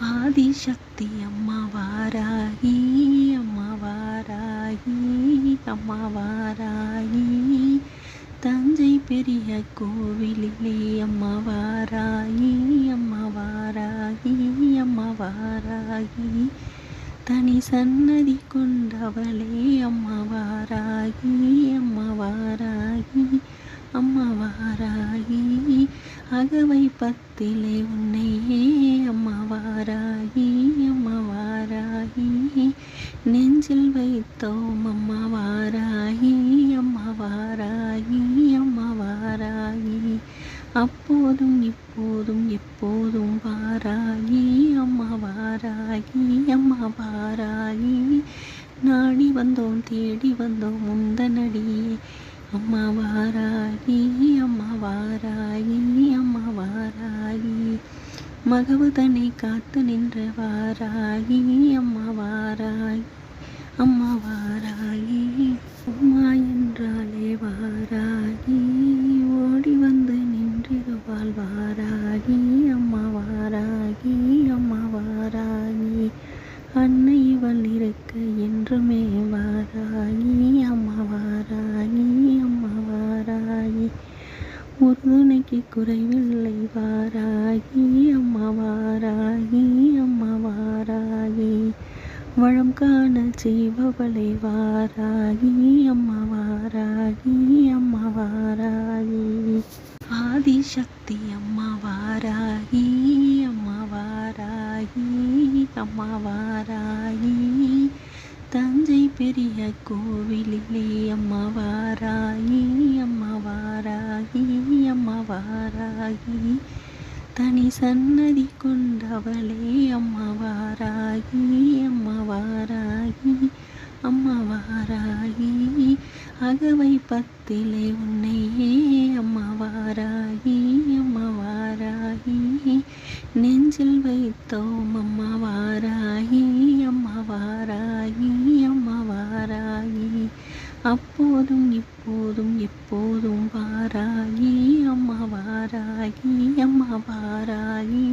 ஆதிசக்தி அம்மா வாராகி அம்மா வாராகி அம்மா வாராகி தஞ்சை பெரிய கோவிலிலே அம்மா வாராகி அம்மா வாராகி அம்மா வாராகி தனி சன்னதி கொண்டவளே அம்மா வாராகி அம்மா வாராகி அம்மா வாராகி அகவை பத்திலே உன்னையே நெஞ்சில் வைத்தோம் அம்மா வாராகி அம்மா வாராகி அம்மா வாராகி அப்போதும் இப்போதும் எப்போதும் வாராகி அம்மா வாராகி அம்மா வாராகி நாடி வந்தோம் தேடி வந்தோம் முந்தனடியே அம்மா வாராகி அம்மா வாராகி அம்மா வாராகி மகவு காத்து நின்ற வாராகி அம்மா வாராகி அம்மா வாராகி அம்மா என்றாலே வாராகி ஓடி வந்து நின்றிருவாள் வாராகி அம்மா வாராகி அம்மா வாராகி அன்னை இவள் இருக்க என்றுமே வாராகி அம்மா வாராகி அம்மா வாராகி உறுதுணைக்கு குறைவில்லை வாராகி அம்மா வளம் காண ஜீவவளை வாராகி அம்மா வாராகி அம்மா வாராகி. ஆதிசக்தி அம்மா வாராகி அம்மா வாராகி அம்மா வாராகி. தஞ்சை பெரிய கோவிலிலே அம்மா வாராகி அம்மா வாராகி அம்மா வாராகி. தனி சன்னதி கொண்டவளே அம்மா வாராகி அம்மாவாராகி அகவை பத்திலே உன்னையே அம்மா வாராகி நெஞ்சில் வைத்தோம் அம்மா வாராகி அம்மாவாராகி அப்போதும் இப்போதும் எப்போதும் வாராகி. வாராகி அம்மா வாராகி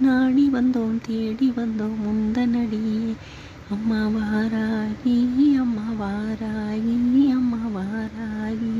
நாடி வந்தோம் தேடி வந்தோம் முந்தனடி. அம்மா வாராகி அம்மா வாராகி அம்மா வாராகி